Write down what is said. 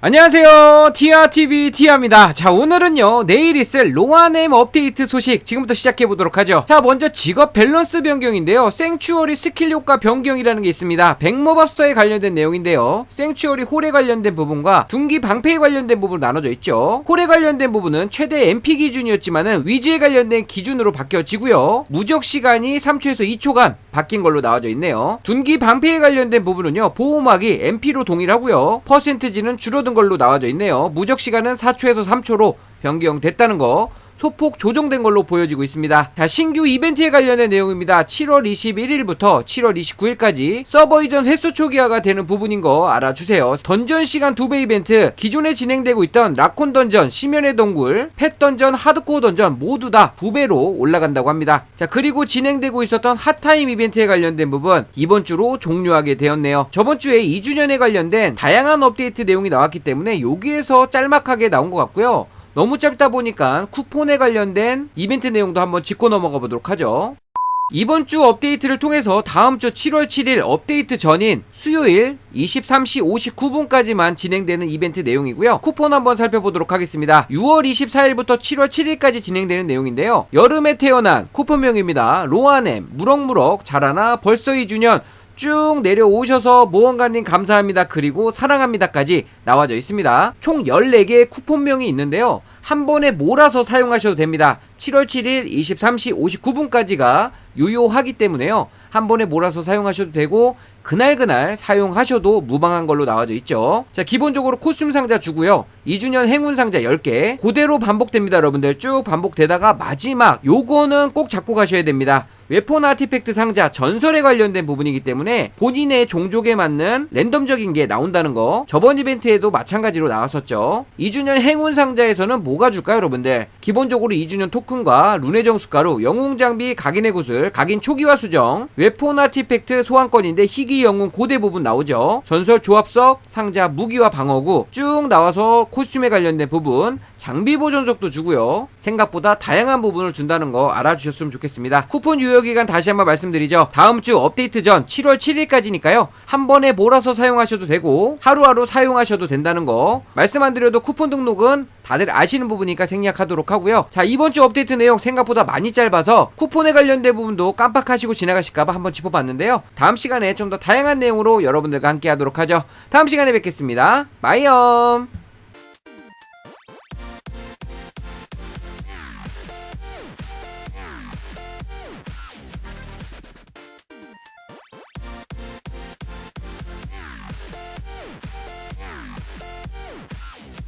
안녕하세요. 티아TV 티아입니다. 자 오늘은요 내일 있을 로아넴 업데이트 소식 지금부터 시작해보도록 하죠. 자 먼저 직업 밸런스 변경인데요. 생추어리 스킬 효과 변경이라는 게 있습니다. 백모밥서에 관련된 내용인데요. 생추어리 홀에 관련된 부분과 둔기 방패에 관련된 부분 나눠져 있죠. 홀에 관련된 부분은 최대 MP 기준이었지만은 위지에 관련된 기준으로 바뀌어지고요. 무적 시간이 3초에서 2초간 바뀐 걸로 나와져 있네요. 둔기 방패에 관련된 부분은요 보호막이 MP로 동일하고요. 퍼센트지는 줄어 든 걸로 나와져 있네요. 무적 시간은 4초에서 3초로 변경됐다는 거 소폭 조정된 걸로 보여지고 있습니다. 자, 신규 이벤트에 관련된 내용입니다. 7월 21일부터 7월 29일까지 서버 이전 횟수 초기화가 되는 부분인 거 알아주세요. 던전 시간 2배 이벤트, 기존에 진행되고 있던 라콘 던전, 심연의 동굴, 펫 던전, 하드코어 던전 모두 다 2배로 올라간다고 합니다. 자, 그리고 진행되고 있었던 핫타임 이벤트에 관련된 부분 이번 주로 종료하게 되었네요. 저번 주에 2주년에 관련된 다양한 업데이트 내용이 나왔기 때문에 여기에서 짤막하게 나온 것 같고요. 너무 짧다 보니까 쿠폰에 관련된 이벤트 내용도 한번 짚고 넘어가 보도록 하죠. 이번 주 업데이트를 통해서 다음 주 7월 7일 업데이트 전인 수요일 23시 59분까지만 진행되는 이벤트 내용이고요. 쿠폰 한번 살펴보도록 하겠습니다. 6월 24일부터 7월 7일까지 진행되는 내용인데요. 여름에 태어난 쿠폰명입니다. 로아넴, 무럭무럭, 자라나, 벌써 2주년, 쭉 내려오셔서 모험가님 감사합니다. 그리고 사랑합니다까지 나와져 있습니다. 총 14개의 쿠폰명이 있는데요. 한 번에 몰아서 사용하셔도 됩니다. 7월 7일 23시 59분까지가 유효하기 때문에요. 한 번에 몰아서 사용하셔도 되고 그날 그날 사용하셔도 무방한 걸로 나와져 있죠. 자, 기본적으로 코스튬 상자 주고요. 2주년 행운 상자 10개. 그대로 반복됩니다, 여러분들. 쭉 반복되다가 마지막 요거는 꼭 잡고 가셔야 됩니다. 웨폰 아티팩트 상자 전설에 관련된 부분이기 때문에 본인의 종족에 맞는 랜덤적인 게 나온다는 거. 저번 이벤트에도 마찬가지로 나왔었죠. 2주년 행운 상자에서는 뭐가 줄까요 여러분들? 기본적으로 2주년 토큰과 룬의 정수가루 영웅 장비 각인의 구슬 각인 초기화 수정 웨폰 아티팩트 소환권인데 희귀 영웅 고대 부분 나오죠. 전설 조합석 상자 무기와 방어구 쭉 나와서 코스튬에 관련된 부분 장비 보존석도 주고요. 생각보다 다양한 부분을 준다는 거 알아주셨으면 좋겠습니다. 쿠폰 유효 기간 다시 한번 말씀드리죠. 다음 주 업데이트 전 7월 7일까지니까요. 한 번에 몰아서 사용하셔도 되고 하루하루 사용하셔도 된다는 거. 말씀 안 드려도 쿠폰 등록은 다들 아시는 부분이니까 생략하도록 하고요. 자 이번 주 업데이트 내용 생각보다 많이 짧아서 쿠폰에 관련된 부분도 깜빡하시고 지나가실까봐 한번 짚어봤는데요. 다음 시간에 좀 더 다양한 내용으로 여러분들과 함께 하도록 하죠. 다음 시간에 뵙겠습니다. 마이엄